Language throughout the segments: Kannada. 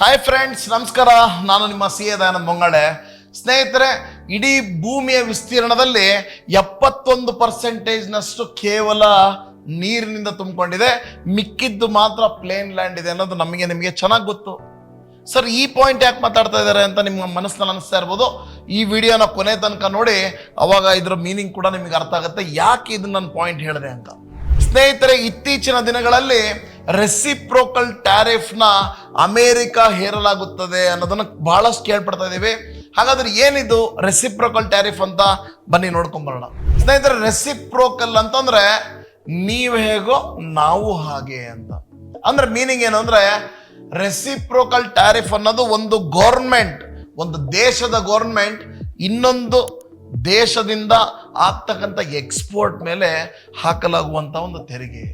ಹಾಯ್ ಫ್ರೆಂಡ್ಸ್ ನಮಸ್ಕಾರ. ನಾನು ನಿಮ್ಮ ಸಿ ಎ ದಯಾನಂದ್ ಮೊಂಗಳೆ. ಸ್ನೇಹಿತರೆ, ಇಡೀ ಭೂಮಿಯ ವಿಸ್ತೀರ್ಣದಲ್ಲಿ ಎಪ್ಪತ್ತೊಂದು ಪರ್ಸೆಂಟೇಜ್ನಷ್ಟು ಕೇವಲ ನೀರಿನಿಂದ ತುಂಬಿಕೊಂಡಿದೆ. ಮಿಕ್ಕಿದ್ದು ಮಾತ್ರ ಪ್ಲೇನ್ ಲ್ಯಾಂಡ್ ಇದೆ ಅನ್ನೋದು ನಮಗೆ, ನಿಮಗೆ ಚೆನ್ನಾಗಿ ಗೊತ್ತು. ಸರ್ ಈ ಪಾಯಿಂಟ್ ಯಾಕೆ ಮಾತಾಡ್ತಾ ಇದ್ದಾರೆ ಅಂತ ನಿಮ್ಮ ಮನಸ್ಸಿನಲ್ಲಿ ಅನಿಸ್ತಾ ಇರ್ಬೋದು. ಈ ವಿಡಿಯೋನ ಕೊನೆ ತನಕ ನೋಡಿ, ಅವಾಗ ಇದ್ರ ಮೀನಿಂಗ್ ಕೂಡ ನಿಮಗೆ ಅರ್ಥ ಆಗುತ್ತೆ. ಯಾಕೆ ಇದನ್ನ ನಾನು ಪಾಯಿಂಟ್ ಹೇಳಿದೆ ಅಂತ. ಸ್ನೇಹಿತರೆ, ಇತ್ತೀಚಿನ ದಿನಗಳಲ್ಲಿ ರೆಸಿಪ್ರೋಕಲ್ ಟ್ಯಾರಿಫ್ನ ಅಮೇರಿಕ ಹೇರಲಾಗುತ್ತದೆ ಅನ್ನೋದನ್ನ ಬಹಳಷ್ಟು ಕೇಳ್ಪಡ್ತಾ ಇದ್ದೀವಿ. ಹಾಗಾದ್ರೆ ಏನಿದು ರೆಸಿಪ್ರೋಕಲ್ ಟ್ಯಾರಿಫ್ ಅಂತ ಬನ್ನಿ ನೋಡ್ಕೊಂಬರೋಣ. ಸ್ನೇಹಿತರೆ ರೆಸಿಪ್ರೋಕಲ್ ಅಂತಂದ್ರೆ ನೀವು ಹೇಗೋ ನಾವು ಹಾಗೆ ಅಂತ. ಅಂದ್ರೆ ಮೀನಿಂಗ್ ಏನು ಅಂದ್ರೆ ರೆಸಿಪ್ರೋಕಲ್ ಟ್ಯಾರಿಫ್ ಅನ್ನೋದು ಒಂದು ಗೌರ್ಮೆಂಟ್ ಒಂದು ದೇಶದ ಗೌರ್ಮೆಂಟ್ ಇನ್ನೊಂದು ದೇಶದಿಂದ ಆಗ್ತಕ್ಕಂಥ ಎಕ್ಸ್ಪೋರ್ಟ್ ಮೇಲೆ ಹಾಕಲಾಗುವಂತ ಒಂದು ತೆರಿಗೆ.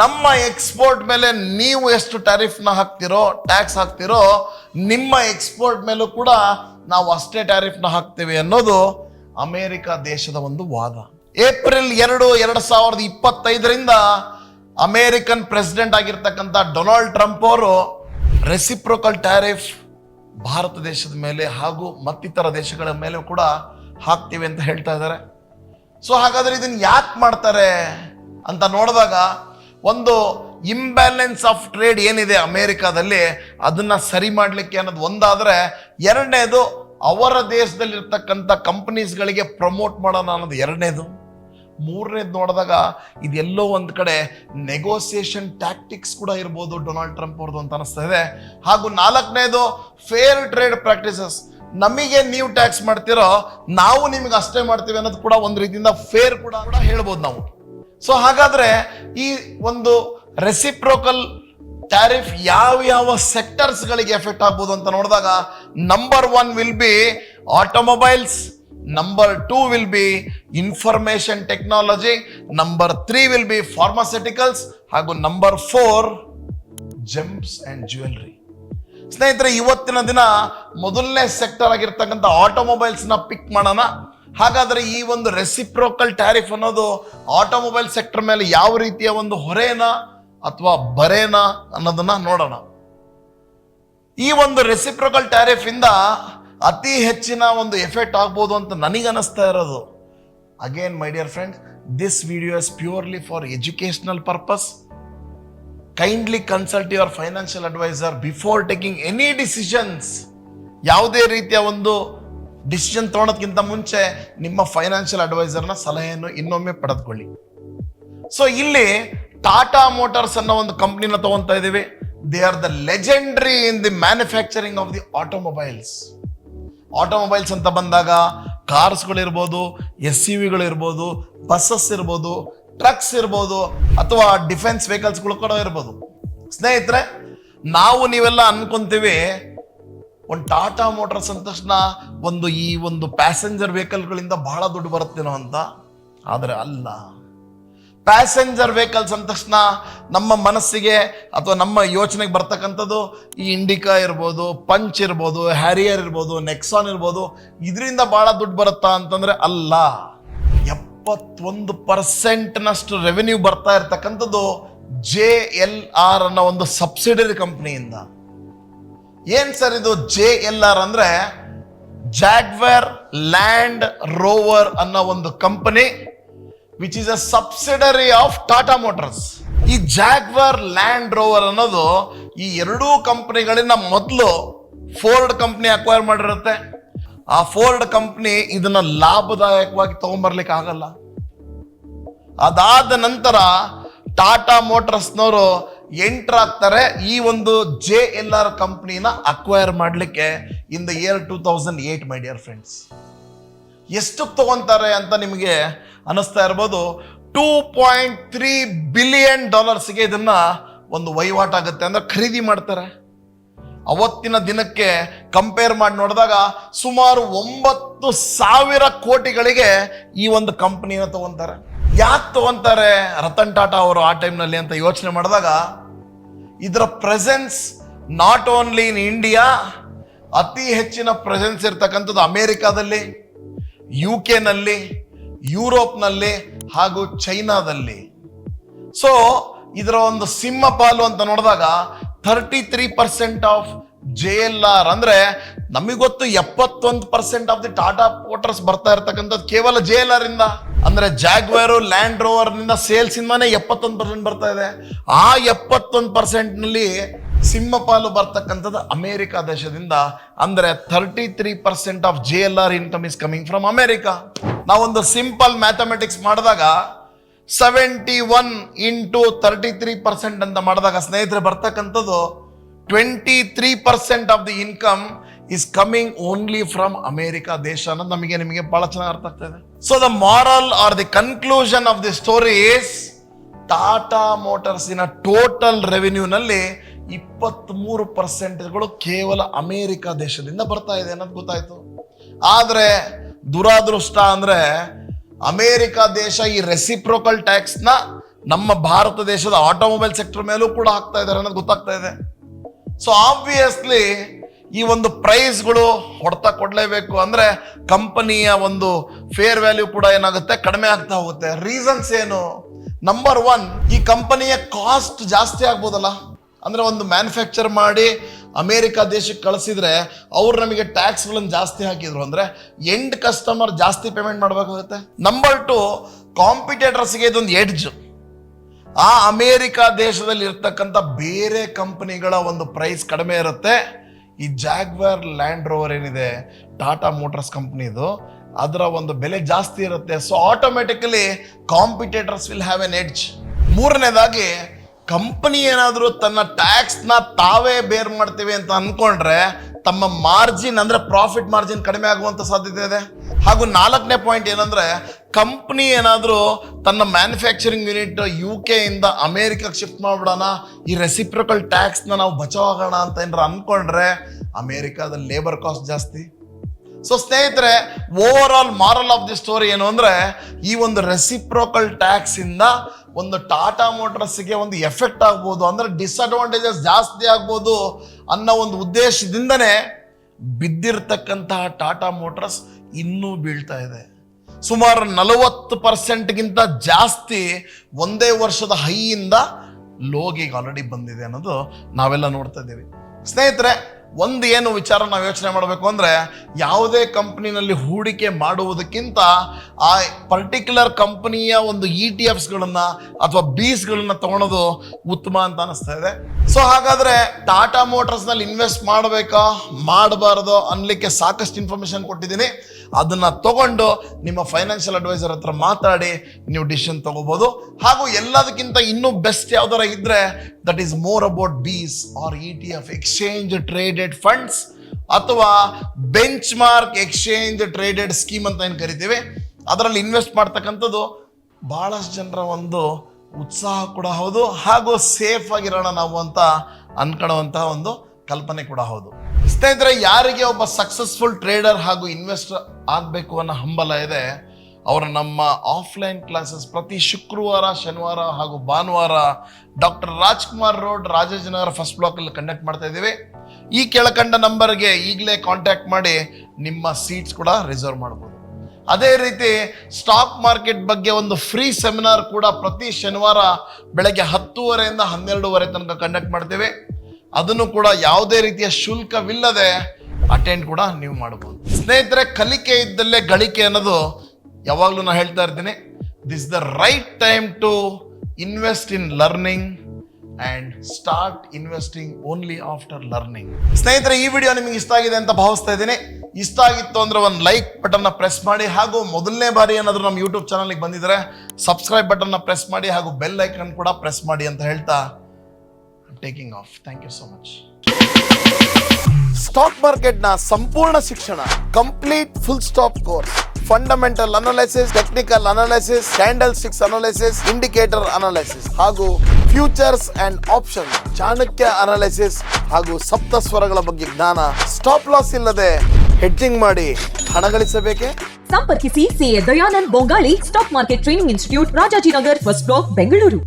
ನಮ್ಮ ಎಕ್ಸ್ಪೋರ್ಟ್ ಮೇಲೆ ನೀವು ಎಷ್ಟು ಟ್ಯಾರಿಫ್ನ ಹಾಕ್ತಿರೋ ಟ್ಯಾಕ್ಸ್ ಹಾಕ್ತಿರೋ, ನಿಮ್ಮ ಎಕ್ಸ್ಪೋರ್ಟ್ ಮೇಲೂ ಕೂಡ ನಾವು ಅಷ್ಟೇ ಟ್ಯಾರಿಫ್ನ ಹಾಕ್ತೇವೆ ಅನ್ನೋದು ಅಮೇರಿಕ ದೇಶದ ಒಂದು ವಾದ. ಏಪ್ರಿಲ್ ಎರಡು ಎರಡು ಸಾವಿರದ ಇಪ್ಪತ್ತೈದರಿಂದ ಅಮೇರಿಕನ್ ಪ್ರೆಸಿಡೆಂಟ್ ಆಗಿರ್ತಕ್ಕಂಥ ಡೊನಾಲ್ಡ್ ಟ್ರಂಪ್ ಅವರು ರೆಸಿಪ್ರೋಕಲ್ ಟ್ಯಾರಿಫ್ ಭಾರತ ದೇಶದ ಮೇಲೆ ಹಾಗೂ ಮತ್ತಿತರ ದೇಶಗಳ ಮೇಲೆ ಕೂಡ ಹಾಕ್ತೀವಿ ಅಂತ ಹೇಳ್ತಾ ಇದ್ದಾರೆ. ಸೊ ಹಾಗಾದ್ರೆ ಇದನ್ನ ಯಾಕೆ ಮಾಡ್ತಾರೆ ಅಂತ ನೋಡಿದಾಗ ಒಂದು ಇಂಬ್ಯಾಲೆನ್ಸ್ ಆಫ್ ಟ್ರೇಡ್ ಏನಿದೆ ಅಮೇರಿಕಾದಲ್ಲಿ, ಅದನ್ನ ಸರಿ ಮಾಡಲಿಕ್ಕೆ ಅನ್ನೋದು ಒಂದಾದ್ರೆ, ಎರಡನೇದು ಅವರ ದೇಶದಲ್ಲಿ ಇರ್ತಕ್ಕಂಥ ಕಂಪನೀಸ್ಗಳಿಗೆ ಪ್ರಮೋಟ್ ಮಾಡೋಣ ಅನ್ನೋದು ಎರಡನೇದು. ಮೂರನೇದು ನೋಡಿದಾಗ ಇದೆಲ್ಲೋ ಒಂದು ಕಡೆ ನೆಗೋಸಿಯೇಷನ್ ಟ್ಯಾಕ್ಟಿಕ್ಸ್ ಕೂಡ ಇರ್ಬೋದು ಡೊನಾಲ್ಡ್ ಟ್ರಂಪ್ ಅವ್ರದ್ದು ಅಂತ ಅನಿಸ್ತಾ ಇದೆ. ಹಾಗೂ ನಾಲ್ಕನೇದು ಫೇರ್ ಟ್ರೇಡ್ ಪ್ರಾಕ್ಟೀಸಸ್ ನಮಗೆ ನೀವು ಟ್ಯಾಕ್ಸ್ ಮಾಡ್ತಿರೋ, ನಾವು ನಿಮ್ಗೆ ಅಷ್ಟೇ ಮಾಡ್ತೀವಿ ಅನ್ನೋದು ಕೂಡ ಒಂದು ರೀತಿಯಿಂದ ಫೇರ್ ಕೂಡ ಕೂಡ ಹೇಳ್ಬೋದು ನಾವು. ಸೊ ಹಾಗಾದ್ರೆ ಈ ಒಂದು ರೆಸಿಪ್ರೋಕಲ್ ಟ್ಯಾರಿಫ್ ಯಾವ ಯಾವ ಸೆಕ್ಟರ್ಸ್ಗಳಿಗೆ ಎಫೆಕ್ಟ್ ಆಗ್ಬೋದು ಅಂತ ನೋಡಿದಾಗ number one will be automobiles number two will be information technology number three will be pharmaceuticals ಹಾಗೂ number four gems and jewellery ಸ್ನೇಹಿತರೆ, ಇವತ್ತಿನ ದಿನ ಮೊದಲನೇ ಸೆಕ್ಟರ್ ಆಗಿರ್ತಕ್ಕಂಥ ಆಟೋಮೊಬೈಲ್ಸ್ನ ಪಿಕ್ ಮಾಡೋಣ. ಹಾಗಾದ್ರೆ ಈ ಒಂದು ರೆಸಿಪ್ರೋಕಲ್ ಟ್ಯಾರಿಫ್ ಅನ್ನೋದು ಆಟೋಮೊಬೈಲ್ ಸೆಕ್ಟರ್ ಮೇಲೆ ಯಾವ ರೀತಿಯ ಒಂದು ಹೊರೆನ ಅಥವಾ ಬರೇನ ಅನ್ನೋದನ್ನ ನೋಡೋಣ. ಈ ಒಂದು ರೆಸಿಪ್ರೋಕಲ್ ಟ್ಯಾರಿಫ್ ಇಂದ ಅತಿ ಹೆಚ್ಚಿನ ಒಂದು ಎಫೆಕ್ಟ್ ಆಗ್ಬೋದು ಅಂತ ನನಗನ್ನಿಸ್ತಾ ಇರೋದು. Again my dear friends this video is purely for educational purpose kindly consult your financial advisor before taking any decisions ಯಾವುದೇ ರೀತಿಯ ಒಂದು ಡಿಸಿಷನ್ ತೊಗೊಳೋದಕ್ಕಿಂತ ಮುಂಚೆ ನಿಮ್ಮ ಫೈನಾನ್ಷಿಯಲ್ ಅಡ್ವೈಸರ್ನ ಸಲಹೆಯನ್ನು ಇನ್ನೊಮ್ಮೆ ಪಡೆದುಕೊಳ್ಳಿ. ಸೊ ಇಲ್ಲಿ ಟಾಟಾ ಮೋಟಾರ್ಸ್ ಅನ್ನೋ ಒಂದು ಕಂಪ್ನಿನ ತಗೊತಾ ಇದ್ದೀವಿ. They are the legendary in the manufacturing of the automobiles automobiles ಅಂತ ಬಂದಾಗ ಕಾರ್ಸ್ಗಳಿರ್ಬೋದು ಎಸ್ ಸಿ ವಿಗಳಿರ್ಬೋದು ಬಸ್ಸಸ್ ಇರ್ಬೋದು ಟ್ರಕ್ಸ್ ಇರ್ಬೋದು ಅಥವಾ ಡಿಫೆನ್ಸ್ ವೆಹಿಕಲ್ಸ್ಗಳು ಕೂಡ ಇರ್ಬೋದು. ಸ್ನೇಹಿತರೆ, ನಾವು ನೀವೆಲ್ಲ ಅನ್ಕೊಂತೀವಿ, ಒಂದು ಟಾಟಾ ಮೋಟರ್ಸ್ ಅಂದ ತಕ್ಷಣ ಒಂದು ಈ ಒಂದು ಪ್ಯಾಸೆಂಜರ್ ವೆಹಿಕಲ್ಗಳಿಂದ ಬಹಳ ದುಡ್ಡು ಬರುತ್ತೇನೋ ಅಂತ? ಆದರೆ ಅಲ್ಲ. ಪ್ಯಾಸೆಂಜರ್ ವೆಹಿಕಲ್ಸ್ ಅಂದ ತಕ್ಷಣ ನಮ್ಮ ಮನಸ್ಸಿಗೆ ಅಥವಾ ನಮ್ಮ ಯೋಚನೆಗೆ ಬರ್ತಕ್ಕಂಥದ್ದು ಈ ಇಂಡಿಕಾ ಇರ್ಬೋದು ಪಂಚ್ ಇರ್ಬೋದು ಹ್ಯಾರಿಯರ್ ಇರ್ಬೋದು ನೆಕ್ಸಾನ್ ಇರ್ಬೋದು, ಇದರಿಂದ ಬಹಳ ದುಡ್ಡು ಬರುತ್ತಾ ಅಂತಂದ್ರೆ ಅಲ್ಲ. ಎಪ್ಪತ್ತೊಂದು ಪರ್ಸೆಂಟ್ನಷ್ಟು ರೆವೆನ್ಯೂ ಬರ್ತಾ ಇರತಕ್ಕಂಥದ್ದು ಜೆ ಎಲ್ ಆರ್ ಅನ್ನೋ ಒಂದು ಸಬ್ಸಿಡರಿ ಕಂಪ್ನಿಯಿಂದ ಏನ್ ಸರ್ ಇದು ಜೆ ಎಲ್ ಆರ್ ಅಂದ್ರೆ? ಜಾಗ್ವರ್ ಲ್ಯಾಂಡ್ ರೋವರ್ ಅನ್ನೋ ಒಂದು company which is a subsidiary of Tata Motors ಈ ಜಾಗ್ವರ್ ಲ್ಯಾಂಡ್ ರೋವರ್ ಅನ್ನೋದು ಈ ಎರಡೂ ಕಂಪನಿಗಳಿಂದ ಮೊದಲು ಫೋರ್ಡ್ ಕಂಪನಿ ಅಕ್ವೈರ್ ಮಾಡಿರುತ್ತೆ. ಆ ಫೋರ್ಡ್ ಕಂಪ್ನಿ ಇದನ್ನ ಲಾಭದಾಯಕವಾಗಿ ತಗೊಂಡ್ಬರ್ಲಿಕ್ಕೆ ಆಗಲ್ಲ ಅದಾದ ನಂತರ ಟಾಟಾ ಮೋಟರ್ಸ್ನವರು ಎಂಟರ್ ಆಗ್ತಾರೆ. ಈ ಒಂದು ಜೆ ಎಲ್ ಆರ್ ಕಂಪ್ನಿನ ಅಕ್ವೈರ್ ಮಾಡಲಿಕ್ಕೆ in the year two thousand eight my dear friends ಎಷ್ಟು ತಗೊಂತಾರೆ ಅಂತ ನಿಮಗೆ ಅನಿಸ್ತಾ ಇರ್ಬೋದು. ಟೂ ಪಾಯಿಂಟ್ ತ್ರೀ ಬಿಲಿಯನ್ ಡಾಲರ್ಸ್ಗೆ ಇದನ್ನ ಒಂದು ವಹಿವಾಟಾಗುತ್ತೆ ಅಂದ್ರೆ ಖರೀದಿ ಮಾಡ್ತಾರೆ. ಅವತ್ತಿನ ದಿನಕ್ಕೆ ಕಂಪೇರ್ ಮಾಡಿ ನೋಡಿದಾಗ ಸುಮಾರು ಒಂಬತ್ತು ಸಾವಿರ ಕೋಟಿಗಳಿಗೆ ಈ ಒಂದು ಕಂಪ್ನಿನ ತಗೊಂತಾರೆ. ಯಾಕೆ ತಗೊಂತಾರೆ? ರತನ್ ಟಾಟಾ ಅವರು ಆ ಟೈಮ್ನಲ್ಲಿ ಅಂತ ಯೋಚನೆ ಮಾಡಿದಾಗ, ಇದರ presence not only in India ಅತಿ ಹೆಚ್ಚಿನ ಪ್ರೆಸೆನ್ಸ್ ಇರ್ತಕ್ಕಂಥದ್ದು ಅಮೇರಿಕಾದಲ್ಲಿ ಯು ಕೆನಲ್ಲಿ ಯುರೋಪ್ನಲ್ಲಿ ಹಾಗೂ ಚೈನಾದಲ್ಲಿ ಸೊ ಇದರ ಒಂದು ಸಿಂಹ ಪಾಲು ಅಂತ ನೋಡಿದಾಗ thirty three percent of J L R ಅಂದ್ರೆ ನಮಗೆ ಗೊತ್ತು ಎಪ್ಪತ್ತೊಂದು percent of the Tata Motors ಬರ್ತಾ ಇರ್ತಕ್ಕಂಥದ್ದು ಕೇವಲ ಜೆ ಎಲ್ ಆರ್ ಇಂದ. ಅಂದ್ರೆ ಜಾಗ್ವೇರು ಲ್ಯಾಂಡ್ ರೋವರ್ನಿಂದ ಸೇಲ್ಸ್ ಇಂದಾನೆ ಎಪ್ಪತ್ತೊಂದು ಪರ್ಸೆಂಟ್ ಬರ್ತಾ ಇದೆ. ಆ ಎಪ್ಪತ್ತೊಂದು ಪರ್ಸೆಂಟ್ನಲ್ಲಿ ಸಿಂಹಪಾಲು ಬರ್ತಕ್ಕಂಥದ್ದು ಅಮೆರಿಕ ದೇಶದಿಂದ. ಅಂದ್ರೆ thirty three percent of J L R income is coming from America ನಾವೊಂದು ಸಿಂಪಲ್ ಮ್ಯಾಥಮೆಟಿಕ್ಸ್ ಮಾಡಿದಾಗ seventy one into thirty three percent ಅಂತ ಮಾಡಿದಾಗ ಸ್ನೇಹಿತರೆ, ಬರ್ತಕ್ಕಂಥದ್ದು twenty three percent of the income is coming only from America ದೇಶ ಅನ್ನೋದು ನಮಗೆ, ನಿಮಗೆ ಬಹಳ ಚೆನ್ನಾಗಿ ಅರ್ಥ ಆಗ್ತಾ ಇದೆ. So the moral are the conclusion of the story is Tata ಮೋಟಾರ್ಸಿನ total ರೆವಿನ್ಯೂನಲ್ಲಿ ಇಪ್ಪತ್ತ್ಮೂರು ಪರ್ಸೆಂಟ್ಗಳು ಕೇವಲ ಅಮೇರಿಕಾ ದೇಶದಿಂದ ಬರ್ತಾ ಇದೆ ಅನ್ನೋದು ಗೊತ್ತಾಯ್ತು. ಆದ್ರೆ ದುರಾದೃಷ್ಟ ಅಂದ್ರೆ ಅಮೇರಿಕ ದೇಶ ಈ ರೆಸಿಪ್ರೋಕಲ್ ಟ್ಯಾಕ್ಸ್ನ ನಮ್ಮ ಭಾರತ ದೇಶದ ಆಟೋಮೊಬೈಲ್ ಸೆಕ್ಟರ್ ಮೇಲೂ ಕೂಡ ಹಾಕ್ತಾ ಇದ್ದಾರೆ ಅನ್ನೋದು ಗೊತ್ತಾಗ್ತಾ ಇದೆ. ಸೊ ಆಬ್ವಿಯಸ್ಲಿ ಈ ಒಂದು ಪ್ರೈಸ್ಗಳು ಹೊಡೆತ ಕೊಡಲೇಬೇಕು ಅಂದ್ರೆ ಕಂಪನಿಯ ಒಂದು ಫೇರ್ ವ್ಯಾಲ್ಯೂ ಕೂಡ ಏನಾಗುತ್ತೆ? ಕಡಿಮೆ ಆಗ್ತಾ ಹೋಗುತ್ತೆ. ರೀಸನ್ಸ್ ಏನು? ನಂಬರ್ ಒನ್ ಈ ಕಂಪನಿಯ ಕಾಸ್ಟ್ ಜಾಸ್ತಿ ಆಗ್ಬೋದಲ್ಲ? ಅಂದ್ರೆ ಒಂದು ಮ್ಯಾನುಫ್ಯಾಕ್ಚರ್ ಮಾಡಿ ಅಮೇರಿಕಾ ದೇಶಕ್ಕೆ ಕಳಿಸಿದ್ರೆ ಅವ್ರು ನಮಗೆ ಟ್ಯಾಕ್ಸ್ಗಳನ್ನು ಜಾಸ್ತಿ ಹಾಕಿದ್ರು ಅಂದ್ರೆ ಎಂಡ್ ಕಸ್ಟಮರ್ ಜಾಸ್ತಿ ಪೇಮೆಂಟ್ ಮಾಡಬೇಕಾಗುತ್ತೆ. ನಂಬರ್ ಟು ಕಾಂಪಿಟೇಟರ್ಸ್ಗೆ ಇದೊಂದು ಎಡ್ಜ್ ಆ ಅಮೇರಿಕಾ ದೇಶದಲ್ಲಿ ಇರ್ತಕ್ಕಂಥ ಬೇರೆ ಕಂಪನಿಗಳ ಒಂದು ಪ್ರೈಸ್ ಕಡಿಮೆ ಇರುತ್ತೆ. ಈ ಜಾಗ್ವರ್ ಲ್ಯಾಂಡ್ ರೋವರ್ ಏನಿದೆ ಟಾಟಾ ಮೋಟರ್ಸ್ ಕಂಪ್ನಿದು ಅದರ ಒಂದು ಬೆಲೆ ಜಾಸ್ತಿ ಇರುತ್ತೆ. So automatically competitors will have an edge ಮೂರನೇದಾಗಿ ಕಂಪನಿ ಏನಾದರೂ ತನ್ನ ಟ್ಯಾಕ್ಸ್ನ ತಾವೇ ಬೇರ್ ಮಾಡ್ತೀವಿ ಅಂತ ಅಂದ್ಕೊಂಡ್ರೆ ತಮ್ಮ ಮಾರ್ಜಿನ್ ಅಂದರೆ ಪ್ರಾಫಿಟ್ ಮಾರ್ಜಿನ್ ಕಡಿಮೆ ಆಗುವಂಥ ಸಾಧ್ಯತೆ ಇದೆ? ಹಾಗೂ ನಾಲ್ಕನೇ ಪಾಯಿಂಟ್ ಏನಂದರೆ ಕಂಪ್ನಿ ಏನಾದರೂ ತನ್ನ ಮ್ಯಾನುಫ್ಯಾಕ್ಚರಿಂಗ್ ಯೂನಿಟ್ ಯು ಕೆ ಇಂದ ಅಮೇರಿಕಾಗೆ ಶಿಫ್ಟ್ ಮಾಡ್ಬಿಡೋಣ, ಈ ರೆಸಿಪ್ರಿಕಲ್ ಟ್ಯಾಕ್ಸ್ನ ನಾವು ಬಚಾವ್ ಆಗೋಣ ಅಂತ ಏನಾರ ಅಂದ್ಕೊಂಡ್ರೆ ಅಮೇರಿಕಾದಲ್ಲಿ ಲೇಬರ್ ಕಾಸ್ಟ್ ಜಾಸ್ತಿ. ಸೊ ಸ್ನೇಹಿತರೆ overall moral of the story ಏನು ಅಂದರೆ ಈ ಒಂದು ರೆಸಿಪ್ರೋಕಲ್ ಟ್ಯಾಕ್ಸ್ ಇಂದ ಒಂದು ಟಾಟಾ ಮೋಟರ್ಸ್ಗೆ ಒಂದು ಎಫೆಕ್ಟ್ ಆಗ್ಬೋದು, ಅಂದರೆ ಡಿಸ್ಅಡ್ವಾಂಟೇಜಸ್ ಜಾಸ್ತಿ ಆಗ್ಬೋದು ಅನ್ನೋ ಒಂದು ಉದ್ದೇಶದಿಂದನೇ ಬಿದ್ದಿರ್ತಕ್ಕಂತಹ ಟಾಟಾ ಮೋಟರ್ಸ್ ಇನ್ನೂ ಬೀಳ್ತಾ ಇದೆ. ಸುಮಾರು ನಲವತ್ತು ಪರ್ಸೆಂಟ್ಗಿಂತ ಜಾಸ್ತಿ ಒಂದೇ ವರ್ಷದ ಹೈಯಿಂದ ಲೋಗಿಗೆ ಆಲ್ರೆಡಿ ಬಂದಿದೆ ಅನ್ನೋದು ನಾವೆಲ್ಲ ನೋಡ್ತಾ ಇದ್ದೀವಿ. ಸ್ನೇಹಿತರೆ ಒಂದು ಏನು ವಿಚಾರ ನಾವು ಯೋಚನೆ ಮಾಡಬೇಕು ಅಂದರೆ ಯಾವುದೇ ಕಂಪ್ನಿನಲ್ಲಿ ಹೂಡಿಕೆ ಮಾಡುವುದಕ್ಕಿಂತ ಆ ಪರ್ಟಿಕ್ಯುಲರ್ ಕಂಪನಿಯ ಒಂದು ಇ ಟಿ ಎಫ್ಸ್ಗಳನ್ನು ಅಥವಾ ಬೀಸ್ಗಳನ್ನು ತಗೊಳೋದು ಉತ್ತಮ ಅಂತ ಅನಿಸ್ತಾ ಇದೆ. ಸೊ ಹಾಗಾದ್ರೆ ಟಾಟಾ ಮೋಟರ್ಸ್ನಲ್ಲಿ ಇನ್ವೆಸ್ಟ್ ಮಾಡಬೇಕಾ? ಮಾಡಬಾರ್ದು ಅನ್ಲಿಕ್ಕೆ ಸಾಕಷ್ಟು ಇನ್ಫಾರ್ಮೇಶನ್ ಕೊಟ್ಟಿದ್ದೀನಿ. ಅದನ್ನ ತಗೊಂಡು ನಿಮ್ಮ ಫೈನಾನ್ಷಿಯಲ್ ಅಡ್ವೈಸರ್ ಹತ್ರ ಮಾತಾಡಿ, ನೀವು ಡಿಸಿಷನ್ ತಗೋಬಹುದು ಹಾಗೂ ಎಲ್ಲದಕ್ಕಿಂತ ಇನ್ನೂ ಬೆಸ್ಟ್ ಯಾವ್ದಾರ ಇದ್ರೆ that is more about BeES are E T F exchange traded funds ಅಥವಾ benchmark exchange traded scheme ಅಂತ ಏನು ಕರಿತೀವಿ? ಅದರಲ್ಲಿ ಇನ್ವೆಸ್ಟ್ ಮಾಡ್ತಕ್ಕಂಥದ್ದು ಬಹಳಷ್ಟು ಜನರ ಒಂದು ಉತ್ಸಾಹ ಕೂಡ ಹೌದು ಹಾಗೂ ಸೇಫ್ ಆಗಿರೋಣ ನಾವು ಅಂತ ಅನ್ಕೊಳ್ಳುವಂತಹ ಒಂದು ಕಲ್ಪನೆ ಕೂಡ ಹೌದು. ಸ್ನೇಹಿತರೆ, ಯಾರಿಗೆ ಒಬ್ಬ ಸಕ್ಸಸ್ಫುಲ್ ಟ್ರೇಡರ್ ಹಾಗೂ ಇನ್ವೆಸ್ಟರ್ ಆಗಬೇಕು ಅನ್ನೋ ಹಂಬಲ ಇದೆ, ಅವರು ನಮ್ಮ ಆಫ್ಲೈನ್ ಕ್ಲಾಸಸ್ ಪ್ರತಿ ಶುಕ್ರವಾರ, ಶನಿವಾರ ಹಾಗೂ ಭಾನುವಾರ doctor Rajkumar road, Rajajinagar first ಬ್ಲಾಕಲ್ಲಿ conduct ಮಾಡ್ತಾ ಇದ್ದೀವಿ. ಈ ಕೆಳಕಂಡ ನಂಬರ್ಗೆ ಈಗಲೇ ಕಾಂಟ್ಯಾಕ್ಟ್ ಮಾಡಿ ನಿಮ್ಮ ಸೀಟ್ಸ್ ಕೂಡ ರಿಸರ್ವ್ ಮಾಡ್ಬೋದು. ಅದೇ ರೀತಿ ಸ್ಟಾಕ್ ಮಾರ್ಕೆಟ್ ಬಗ್ಗೆ ಒಂದು ಫ್ರೀ ಸೆಮಿನಾರ್ ಕೂಡ ಪ್ರತಿ ಶನಿವಾರ ಬೆಳಗ್ಗೆ ಹತ್ತೂವರೆಯಿಂದ ಹನ್ನೆರಡೂವರೆ ತನಕ ಕಂಡಕ್ಟ್ ಮಾಡ್ತೇವೆ. ಅದನ್ನು ಕೂಡ ಯಾವುದೇ ರೀತಿಯ ಶುಲ್ಕವಿಲ್ಲದೆ ಅಟೆಂಡ್ ಕೂಡ ನೀವು ಮಾಡಬಹುದು ಸ್ನೇಹಿತರೆ, ಕಲಿಕೆ ಇದ್ದಲ್ಲೇ ಗಳಿಕೆ ಅನ್ನೋದು ಯಾವಾಗಲೂ ನಾನು ಹೇಳ್ತಾ ಇರ್ತೀನಿ. This the right time to invest in learning and start investing only after learning ಸ್ನೇಹಿತರೆ, ಈ ವಿಡಿಯೋ ನಿಮಗೆ ಇಷ್ಟ ಆಗಿದೆ ಅಂತ ಭಾವಿಸ್ತಾ ಇದ್ದೀನಿ. ಇಷ್ಟ ಆಗಿತ್ತು ಅಂದ್ರೆ ಒಂದು ಲೈಕ್ ಬಟನ್ನ ಪ್ರೆಸ್ ಮಾಡಿ ಹಾಗೂ ಮೊದಲನೇ ಬಾರಿ ಏನಾದರೂ ನಮ್ಮ ಯೂಟ್ಯೂಬ್ ಚಾನಲ್ಗೆ ಬಂದಿದ್ರೆ ಸಬ್ಸ್ಕ್ರೈಬ್ ಬಟನ್ನ ಪ್ರೆಸ್ ಮಾಡಿ ಹಾಗೂ ಬೆಲ್ ಐಕನ್ ಕೂಡ ಪ್ರೆಸ್ ಮಾಡಿ ಅಂತ ಹೇಳ್ತಾ taking of thank you so much stock ಮಾರ್ಕೆಟ್ನ ಸಂಪೂರ್ಣ ಶಿಕ್ಷಣ complete full stop course fundamental analysis technical analysis candle sticks analysis indicator analysis ಹಾಗೂ futures and option Chanakya analysis ಹಾಗೂ ಸಪ್ತ ಸ್ವರಗಳ ಬಗ್ಗೆ ಜ್ಞಾನ. ಸ್ಟಾಪ್ ಲಾಸ್ ಇಲ್ಲದೆ ಹೆಡ್ಜಿಂಗ್ ಮಾಡಿ ಹಣ ಗಳಿಸಬೇಕೆ? ಸಂಪರ್ಕಿಸಿ CA Dayanand Bongali stock market training institute Rajajinagar first block Bengaluru.